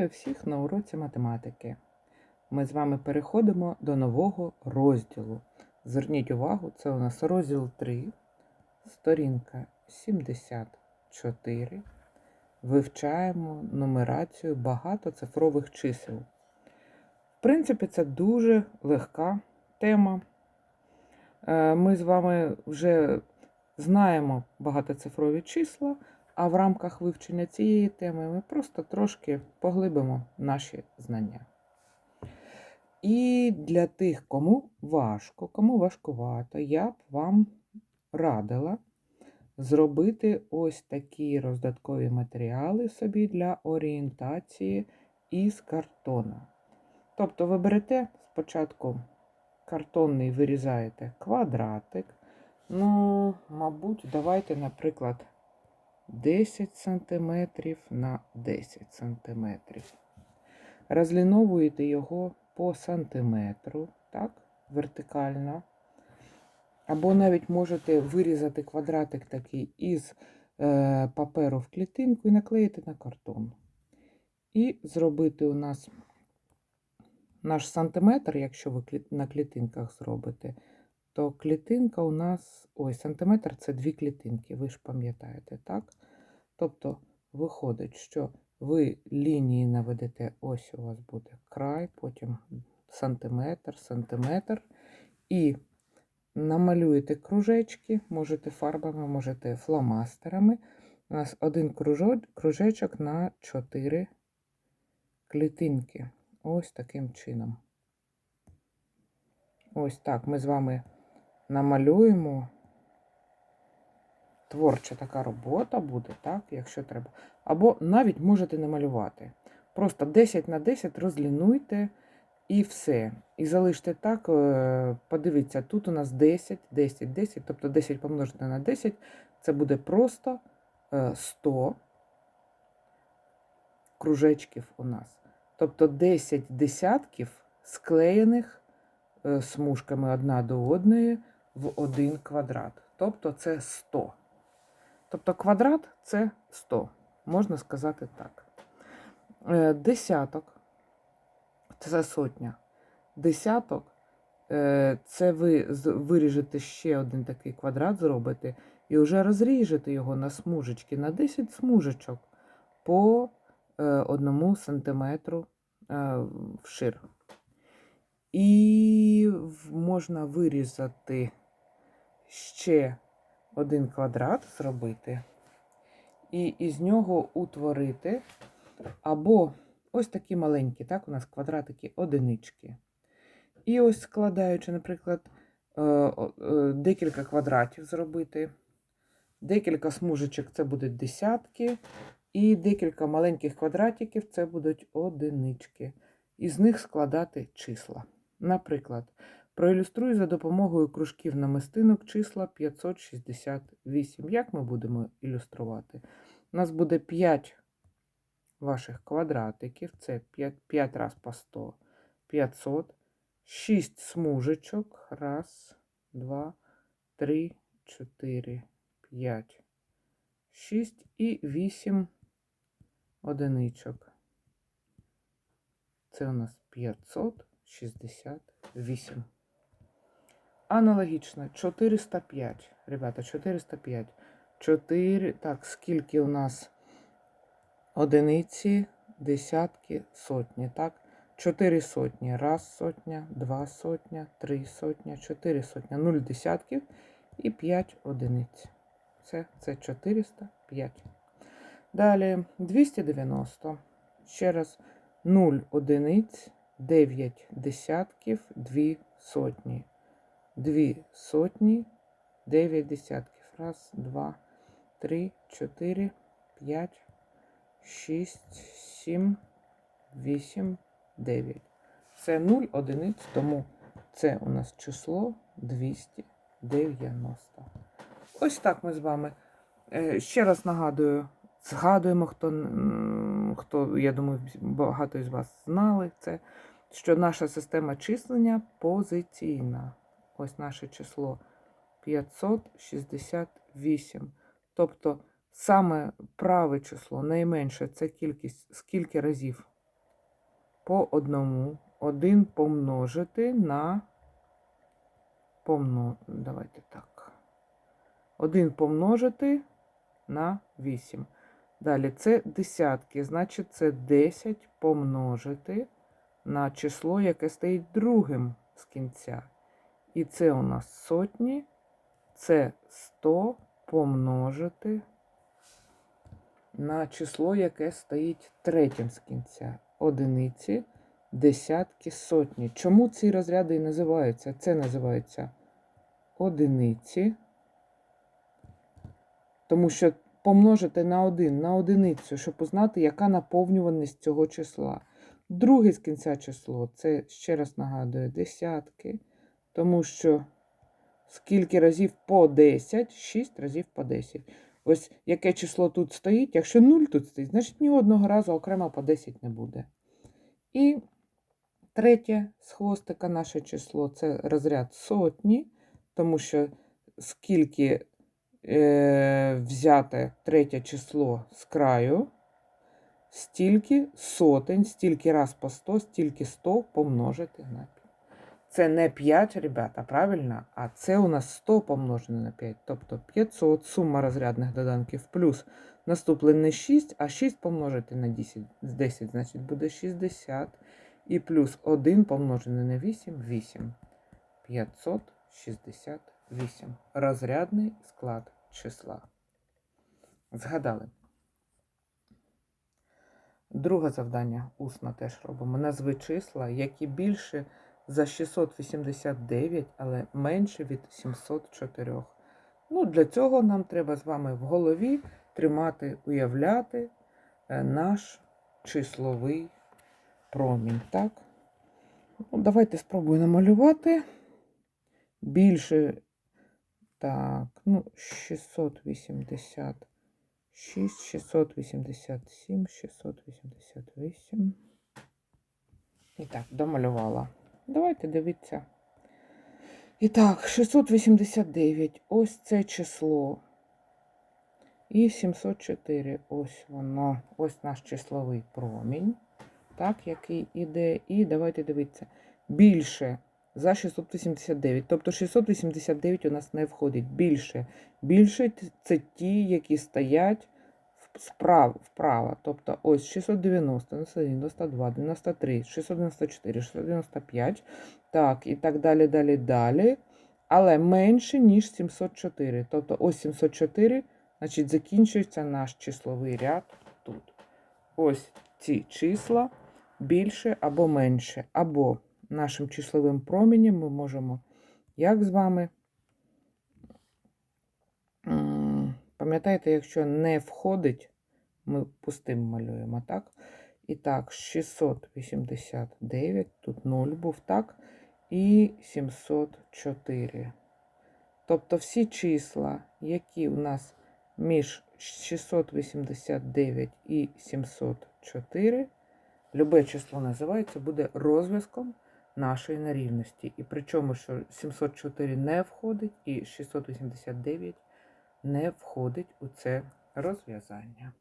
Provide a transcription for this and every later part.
Вітаю всіх на уроці математики. Ми з вами переходимо до нового розділу. Зверніть увагу, це у нас розділ 3, сторінка 74. Вивчаємо нумерацію багатоцифрових чисел. В принципі, це дуже легка тема. Е, Ми з вами вже знаємо багатоцифрові числа. А в рамках вивчення цієї теми ми просто трошки поглибимо наші знання. І для тих, кому важко, кому важкувато, я б вам радила зробити ось такі роздаткові матеріали собі для орієнтації із картона. Це ви берете спочатку картонний вирізаєте квадратик. Ну, мабуть, давайте, наприклад, 10 см на 10 см. Розліновуєте його по сантиметру, так, вертикально. Або навіть можете вирізати квадратик такий із е, паперу в клітинку і наклеїти на картон. І зробити у нас наш сантиметр, якщо ви на клітинках зробите, то клітинка у нас, ой, сантиметр це дві клітинки, ви ж пам'ятаєте, так? Тобто виходить, що ви лінії наведете, ось у вас буде край, потім сантиметр, сантиметр, і намалюєте кружечки, можете фарбами, можете фломастерами. У нас один кружечок на 4 клітинки. Ось таким чином. Ось так ми з вами намалюємо творча така робота буде, так, якщо треба. Або навіть можете не малювати. Просто 10 на 10 розлінуйте і все. І залиште так, е, подивіться, тут у нас 10, 10, 10, тобто 10 помножити на 10, це буде просто 100 е, кружечків у нас. Тобто 10 десятків склеєних е, смужками одна до одної в один квадрат. Тобто це 100. Тобто квадрат це 100, можна сказати так. Е, десяток це сотня. Десяток е, це ви виріжете ще один такий квадрат, зробите, і вже розріжете його на смужечки, на 10 смужечок по е, одному сантиметру вшир. І можна вирізати ще один квадрат зробити, і із нього утворити або ось такі маленькі, так, у нас квадратики одинички. І ось складаючи, наприклад, е, е, декілька квадратів зробити, декілька смужечок це будуть десятки, і декілька маленьких квадратиків це будуть одинички. Із них складати числа. Наприклад, Проілюструю за допомогою кружків намистинок числа 568. Як ми будемо ілюструвати? У нас буде 5 ваших квадратиків, це 5 5 раз по 100, 500, 6 смужечок. Раз, два, три, 4, 5, 6 і 8 одиничок. Це у нас 568. Аналогічно 405. Ребята, 405. 4. Так, скільки у нас одиниці, десятки, сотні. Так, 4 сотні. Раз сотня, два сотня, три сотня, 4 сотня, 0 десятків і 5 одиниць. Все, це 405. Далі 290. Ще раз 0 одиниць, 9 десятків, 2 сотні дві сотні, дев'ять десятків. Раз, два, три, чотири, п'ять, шість, сім, вісім, дев'ять. Це 0 одиниць, тому це у нас число 290. Ось так ми з вами. Е, ще раз нагадую, згадуємо, хто, хто, я думаю, багато із вас знали це, що наша система числення позиційна ось наше число 568. Тобто саме праве число найменше це кількість, скільки разів по одному. 1 помножити на помно... Давайте так. 1 помножити на 8. Далі це десятки, значить це 10 помножити на число, яке стоїть другим з кінця. І це у нас сотні, це 100 помножити на число, яке стоїть третім з кінця. Одиниці, десятки, сотні. Чому ці розряди і називаються? Це називається одиниці. Тому що помножити на один, на одиницю, щоб узнати, яка наповнюваність цього числа. Друге з кінця число це, ще раз нагадую, десятки. Тому що скільки разів по 10, 6 разів по 10. Ось яке число тут стоїть. Якщо 0 тут стоїть, значить ні одного разу окремо по 10 не буде. І третє з хвостика наше число це розряд сотні, тому що скільки е, взяте третє число з краю, стільки сотень, стільки раз по 100, стільки 100 помножити на 5. Це не 5, ребята, правильно? А це у нас 100 помножене на 5, тобто 500 сума розрядних доданків плюс наступлений 6, а 6 помножити на 10, 10, значить буде 60. І плюс 1 помножене на 8 8. 568. Розрядний склад числа. Згадали. Друге завдання усно теж робимо. Назви числа, які більше за 689, але менше від 704. Ну, для цього нам треба з вами в голові тримати, уявляти е, наш числовий промінь. Так? Ну, давайте спробую намалювати. Більше, так, ну, 686, 687, 688. І так, домалювала. Давайте дивіться. І так, 689. Ось це число. І 704. Ось воно. Ось наш числовий промінь. Так, який іде. І давайте дивіться. Більше за 689. Тобто 689 у нас не входить. Більше. Більше це ті, які стоять справа, вправо. Тобто ось 690, 91, 92, 93, 694, 695. Так, і так далі, далі, далі. Але менше, ніж 704. Тобто ось 704, значить, закінчується наш числовий ряд тут. Ось ці числа більше або менше. Або нашим числовим промінням ми можемо, як з вами. Пам'ятаєте, якщо не входить, ми пустим малюємо, так? І так, 689, тут 0 був, так? І 704. Тобто всі числа, які у нас між 689 і 704, любе число називається, буде розв'язком нашої нерівності. І причому, що 704 не входить, і 689 не входить у це розв'язання.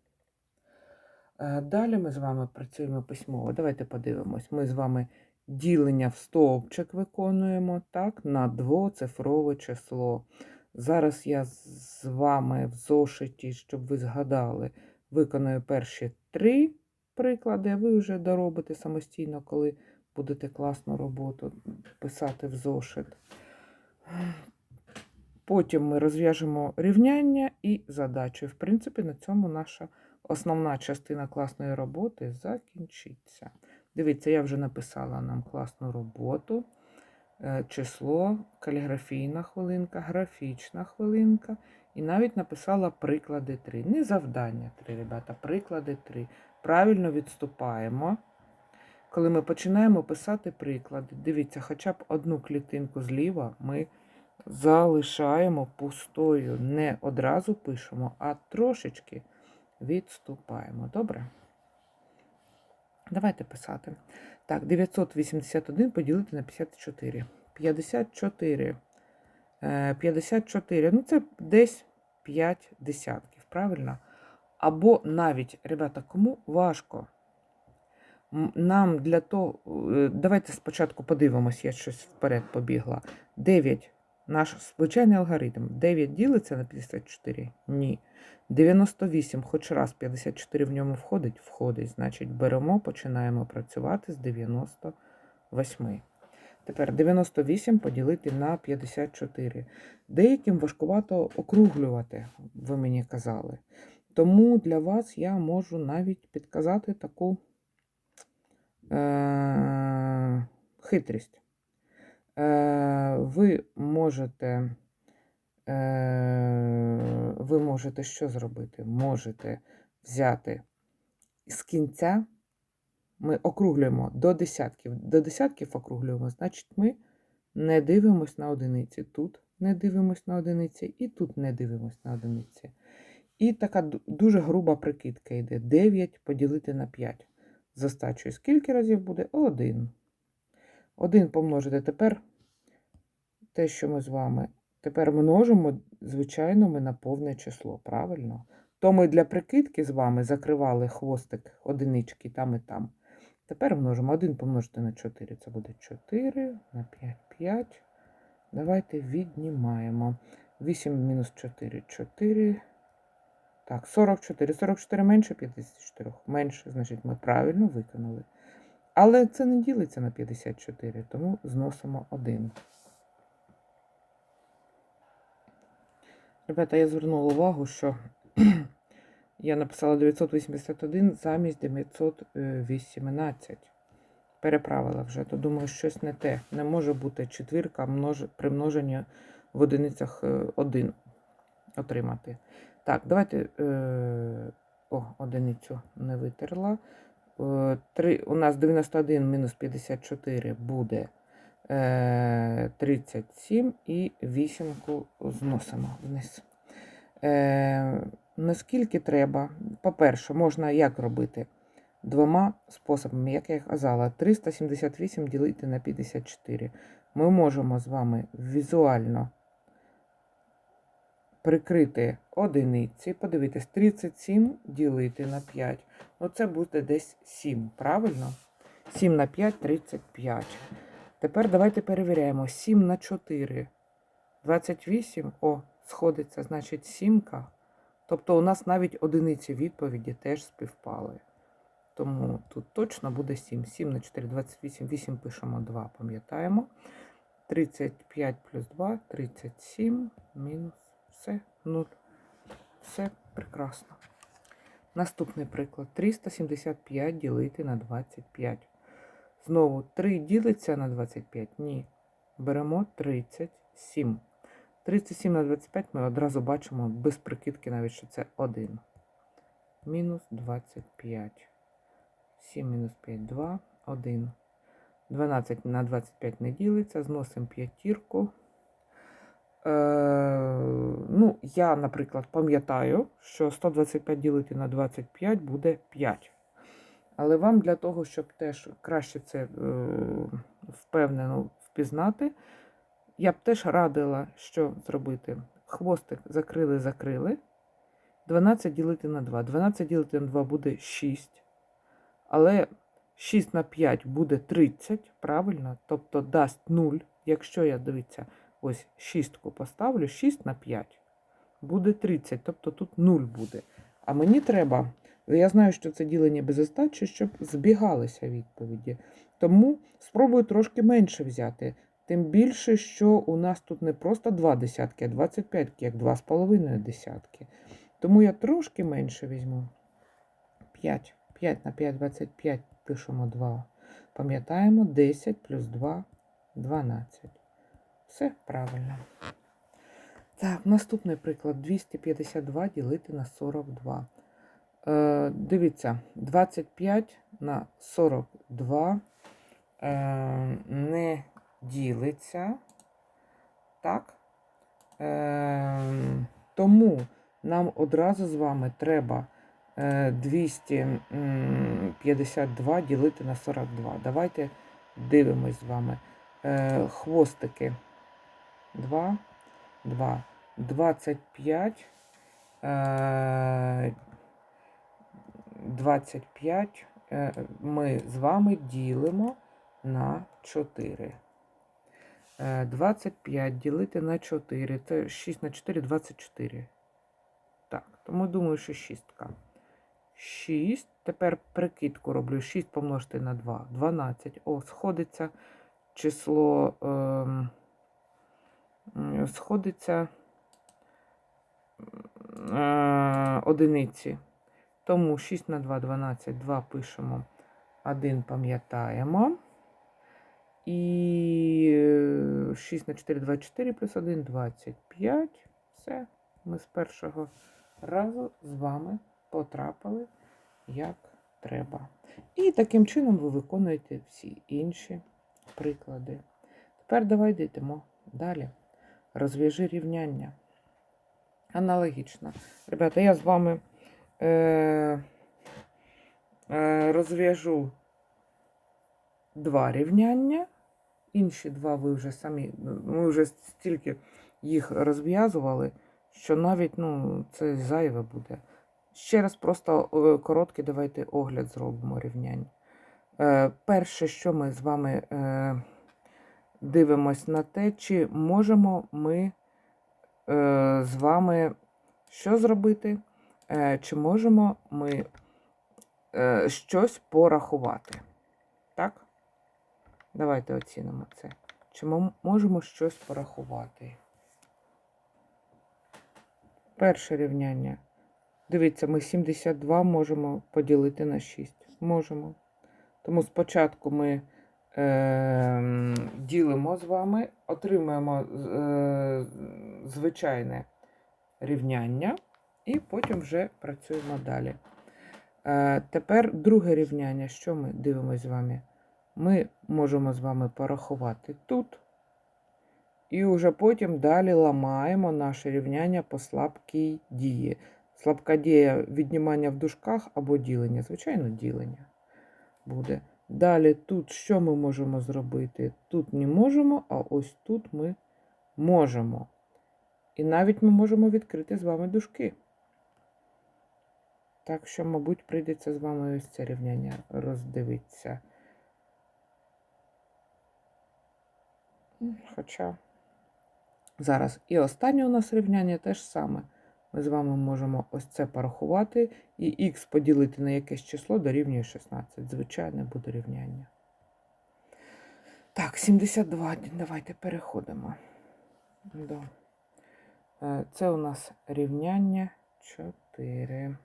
Е, Далі ми з вами працюємо письмово. Давайте подивимось. Ми з вами ділення в стовпчик виконуємо так, на двоцифрове число. Зараз я з вами в зошиті, щоб ви згадали, виконую перші три приклади, а ви вже доробите самостійно, коли будете класну роботу писати в зошит. Потім ми розв'яжемо рівняння і задачу. В принципі, на цьому наша основна частина класної роботи закінчиться. Дивіться, я вже написала нам класну роботу. Е, число, каліграфійна хвилинка, графічна хвилинка. І навіть написала приклади 3. Не завдання 3, ребята, приклади 3. Правильно відступаємо. Коли ми починаємо писати приклади, дивіться, хоча б одну клітинку зліва ми залишаємо пустою. Не одразу пишемо, а трошечки відступаємо. Добре? Давайте писати. Так, 981 поділити на 54. 54. 54. Ну, це десь 5 десятків, правильно? Або навіть, ребята, кому важко? Нам для того, е, давайте спочатку подивимось, я щось вперед побігла. 9, наш звичайний алгоритм. 9 ділиться на 54? Ні. 98, хоч раз 54 в ньому входить? Входить. Значить, беремо, починаємо працювати з 98. Тепер 98 поділити на 54. Деяким важкувато округлювати, ви мені казали. Тому для вас я можу навіть підказати таку е- хитрість. Е- ви можете. Е- ви можете що зробити? Можете взяти з кінця, ми округлюємо до десятків. До десятків округлюємо, значить, ми не дивимось на одиниці. Тут не дивимось на одиниці, і тут не дивимось на одиниці. І така дуже груба прикидка йде. 9 поділити на 5. З скільки разів буде? 1. 1 помножити. Тепер те, що ми з вами тепер множимо, звичайно, ми на повне число, правильно? То ми для прикидки з вами закривали хвостик одинички там і там. Тепер множимо 1 помножити на 4. Це буде 4 на 5, 5. Давайте віднімаємо. 8 мінус 4, 4. Так, 44. 44 менше 54. Менше, значить, ми правильно виконали. Але це не ділиться на 54, тому зносимо 1. Ребята, я звернула увагу, що я написала 981 замість 918. Переправила вже, то думаю, щось не те. Не може бути четвірка при множенні в одиницях 1 отримати. Так, давайте. Е... О, одиницю не витерла. Е, 3, у нас 91 мінус 54 буде е, 37 і вісімку зносимо вниз. Е, наскільки треба? По-перше, можна як робити? Двома способами, як я казала, 378 ділити на 54. Ми можемо з вами візуально прикрити одиниці, подивитись, 37 ділити на 5. Оце буде десь 7, правильно? 7 на 5 35. Тепер давайте перевіряємо. 7 на 4 28. О, сходиться, значить, сімка. Тобто у нас навіть одиниці відповіді теж співпали. Тому тут точно буде 7. 7 на 4, 28, 8 пишемо 2, пам'ятаємо. 35 плюс 2, 37, мінус, все, 0. Все прекрасно. Наступний приклад. 375 ділити на 25. Знову 3 ділиться на 25? Ні. Беремо 37. 37 на 25 ми одразу бачимо без прикидки навіть, що це 1. Мінус 25. 7 мінус 5, 2, 1. 12 на 25 не ділиться, зносимо п'ятірку. Е, ну, я, наприклад, пам'ятаю, що 125 ділити на 25 буде 5. Але вам для того, щоб теж краще це е, впевнено впізнати, я б теж радила, що зробити. Хвостик закрили, закрили. 12 ділити на 2. 12 ділити на 2 буде 6. Але 6 на 5 буде 30, правильно? Тобто дасть 0. Якщо я, дивіться, ось шістку поставлю, 6 на 5 буде 30. Тобто тут 0 буде. А мені треба, я знаю, що це ділення без остачі, щоб збігалися відповіді. Тому спробую трошки менше взяти. Тим більше, що у нас тут не просто 2 десятки, а 25, як 2,5 десятки. Тому я трошки менше візьму. 5. 5 на 5, 25 пишемо 2. Пам'ятаємо 10 плюс 2 12. Все правильно. Так, наступний приклад. 252 ділити на 42. Е, дивіться, 25 на 42 е, не ділиться. Так? Е, тому нам одразу з вами треба е, 252 ділити на 42. Давайте дивимось з вами. Е, хвостики 2, 2, 25, е, 25 е, ми з вами ділимо на 4. Е, 25 ділити на 4. Це 6 на 4 24. Так, тому думаю, що шістка. 6. Тепер прикидку роблю. 6 помножити на 2. 12. О, сходиться число. М, сходиться е, одиниці. Тому 6 на 2 12. 2 пишемо. 1 пам'ятаємо. І е, 6 на 4 24 плюс 1 25. Все. Ми з першого разу з вами потрапили як треба. І таким чином ви виконуєте всі інші приклади. Тепер давайте йдемо далі. Розв'яжи рівняння. Аналогічно. Ребята, я з вами е, е, розв'яжу два рівняння. Інші два ви вже самі, ми вже стільки їх розв'язували, що навіть ну, це зайве буде. Ще раз просто е, короткий давайте огляд зробимо рівнянь. Е, Перше, що ми з вами е, дивимось на те, чи можемо ми е, з вами що зробити? Е, Чи можемо ми е, щось порахувати? Так? Давайте оцінимо це. Чи ми можемо щось порахувати? Перше рівняння. Дивіться, ми 72 можемо поділити на 6. Можемо. Тому спочатку ми е, ділимо з вами, отримуємо е, звичайне рівняння, і потім вже працюємо далі. Е, тепер друге рівняння. Що ми дивимося з вами? Ми можемо з вами порахувати тут. І вже потім далі ламаємо наше рівняння по слабкій дії. Слабка дія віднімання в дужках або ділення. Звичайно, ділення буде. Далі тут що ми можемо зробити? Тут не можемо, а ось тут ми можемо. І навіть ми можемо відкрити з вами дужки. Так що, мабуть, прийдеться з вами ось це рівняння роздивитися. Хоча зараз і останнє у нас рівняння теж саме. Ми з вами можемо ось це порахувати, і х поділити на якесь число дорівнює 16. Звичайне буде рівняння. Так, 72. Давайте переходимо. до. Е, Це у нас рівняння 4.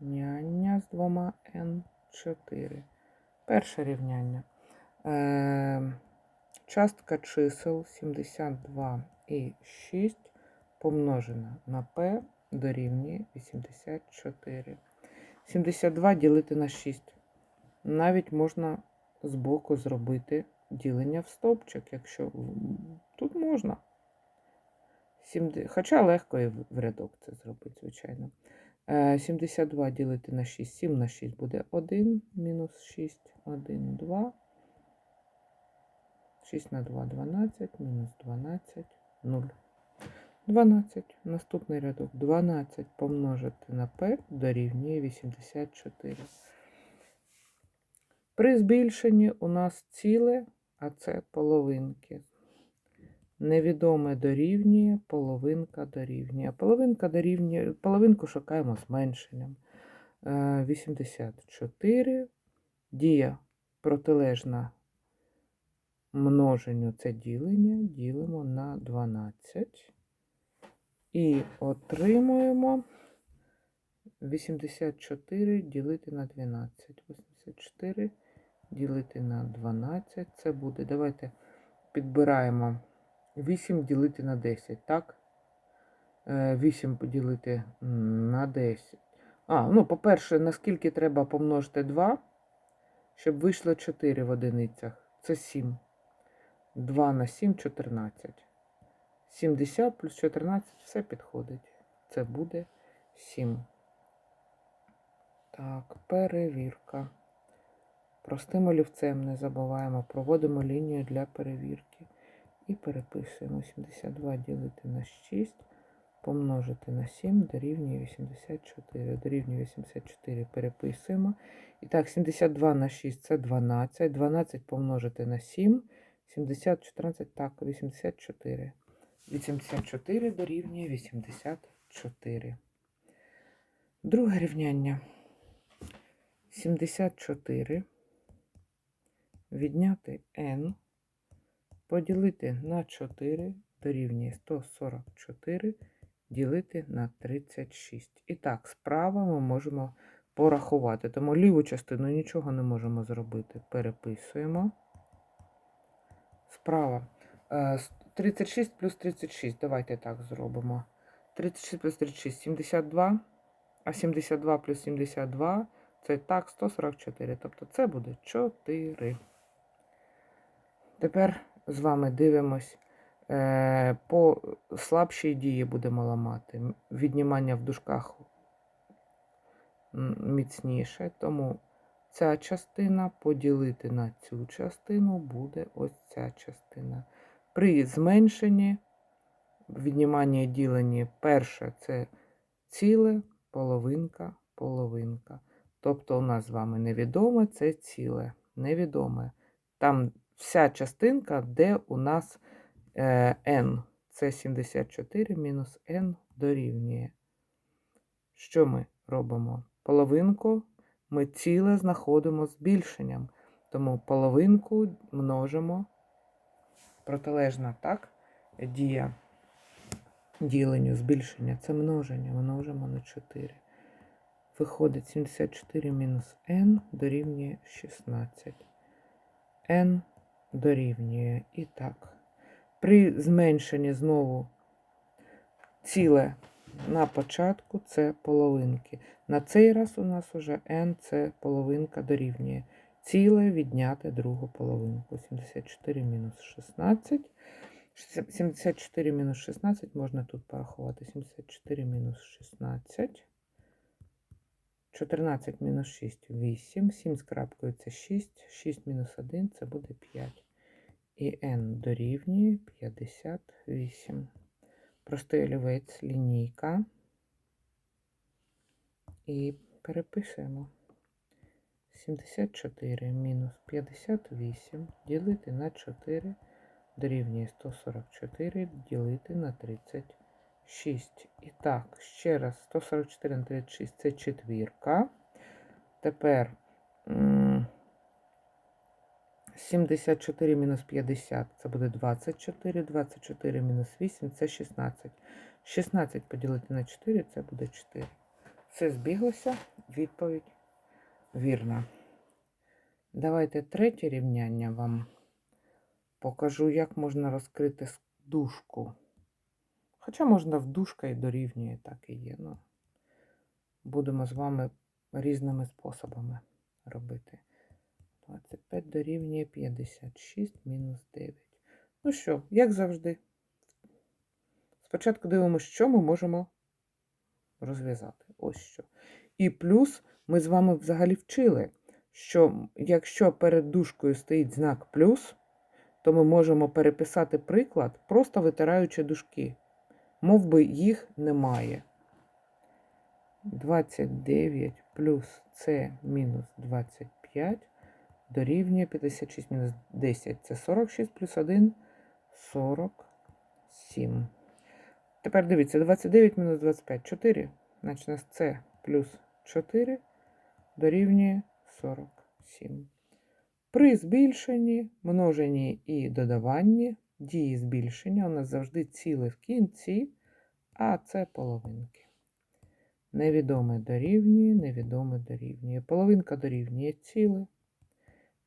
Рівняння з двома n 4. Перше рівняння. Е, Частка чисел 72 і 6 помножена на p дорівнює 84. 72 ділити на 6. Навіть можна збоку зробити ділення в стовпчик, якщо тут можна. Хоча легко і в рядок це зробити, звичайно. Е, 72 ділити на 6, 7 на 6 буде 1, мінус 6, 1, 2. 6 на 2 12, мінус 12, 0. 12. Наступний рядок 12 помножити на p дорівнює 84. При збільшенні у нас ціле, а це половинки. Невідоме дорівнює, половинка дорівнює. Половинка дорівнює, половинку шукаємо зменшенням. Е, 84. Дія протилежна множенню це ділення, ділимо на 12. І отримуємо 84 ділити на 12. 84 ділити на 12. Це буде. Давайте підбираємо 8 ділити на 10, так? Е, 8 поділити на 10. А, ну, по-перше, наскільки треба помножити 2, щоб вийшло 4 в одиницях. Це 7. 2 на 7 14. 70 плюс 14 все підходить. Це буде 7. Так, перевірка. Простим олівцем не забуваємо. Проводимо лінію для перевірки. І переписуємо 72 ділити на 6 помножити на 7 дорівнює 84. Дорівнює 84 переписуємо. І так, 72 на 6 це 12. 12 помножити на 7. 70, 14, так, 84. 84 дорівнює 84. Друге рівняння. 74 відняти n, поділити на 4 дорівнює 144, ділити на 36. І так, справа ми можемо порахувати. Тому ліву частину нічого не можемо зробити. Переписуємо. Справа. Е, 36 плюс 36. Давайте так зробимо. 36 плюс 36 72. А 72 плюс 72 це так 144. Тобто це буде 4. Тепер з вами дивимось. Е, по слабшій дії будемо ламати. Віднімання в дужках міцніше. Тому ця частина поділити на цю частину буде ось ця частина. При зменшенні, віднімання і діленні, перше це ціле, половинка, половинка. Тобто у нас з вами невідоме це ціле, невідоме. Там вся частинка, де у нас е, n. Це 74 мінус n дорівнює. Що ми робимо? Половинку ми ціле знаходимо збільшенням. Тому половинку множимо протилежна, так? Дія діленню, збільшення. Це множення. Множимо на 4. Виходить 74 мінус n дорівнює 16. n дорівнює і так. При зменшенні знову ціле на початку це половинки. На цей раз у нас уже n це половинка дорівнює. Ціле відняти другу половинку. 74 мінус 16. 74 мінус 16 можна тут порахувати. 74 мінус 16. 14 мінус 6 8. 7 з крапкою це 6. 6 мінус 1 це буде 5. І n дорівнює 58. Простий олівець, лінійка. І переписуємо. 74 мінус 58 ділити на 4 дорівнює 144 ділити на 36. І так, ще раз, 144 на 36 це четвірка. Тепер 74 мінус 50 це буде 24. 24 мінус 8 це 16. 16 поділити на 4 це буде 4. Все збіглося. Відповідь вірна. Давайте третє рівняння вам покажу, як можна розкрити дужку. Хоча можна в дужка і дорівнює, так і є. Ну, будемо з вами різними способами робити. 25 дорівнює 56 мінус 9. Ну що, як завжди, спочатку дивимося, що ми можемо розв'язати. Ось що. І плюс ми з вами взагалі вчили, що якщо перед дужкою стоїть знак плюс, то ми можемо переписати приклад, просто витираючи дужки. Мов би їх немає. 29 плюс С мінус 25 дорівнює 56 мінус 10. Це 46 плюс 1 47. Тепер дивіться, 29 мінус 25 4. Значить, у нас С плюс 4 дорівнює 47. При збільшенні, множенні і додаванні дії збільшення у нас завжди ціле в кінці, а це половинки. Невідоме дорівнює, невідоме дорівнює. Половинка дорівнює ціле.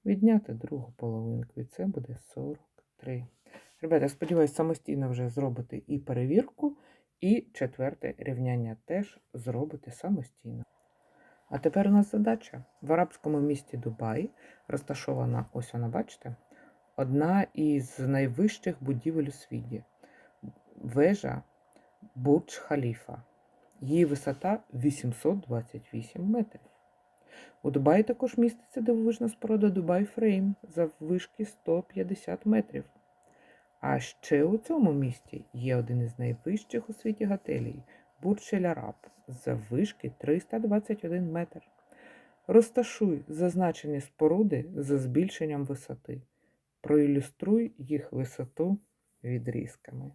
Відняти другу половинку, і це буде 43. Ребята, я сподіваюся, самостійно вже зробите і перевірку, і четверте рівняння теж зробите самостійно. А тепер у нас задача. В арабському місті Дубай розташована, ось вона, бачите, одна із найвищих будівель у світі. Вежа Бурдж Халіфа. Її висота 828 метрів. У Дубаї також міститься дивовижна споруда Дубай Фрейм заввишки 150 метрів. А ще у цьому місті є один із найвищих у світі готелів Бурж-Ель-Араб заввишки 321 метр. Розташуй зазначені споруди за збільшенням висоти. Проілюструй їх висоту відрізками.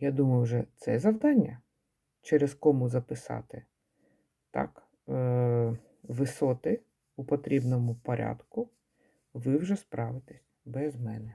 Я думаю, вже це завдання через кому записати. Так, висоти у потрібному порядку ви вже справитесь без мене.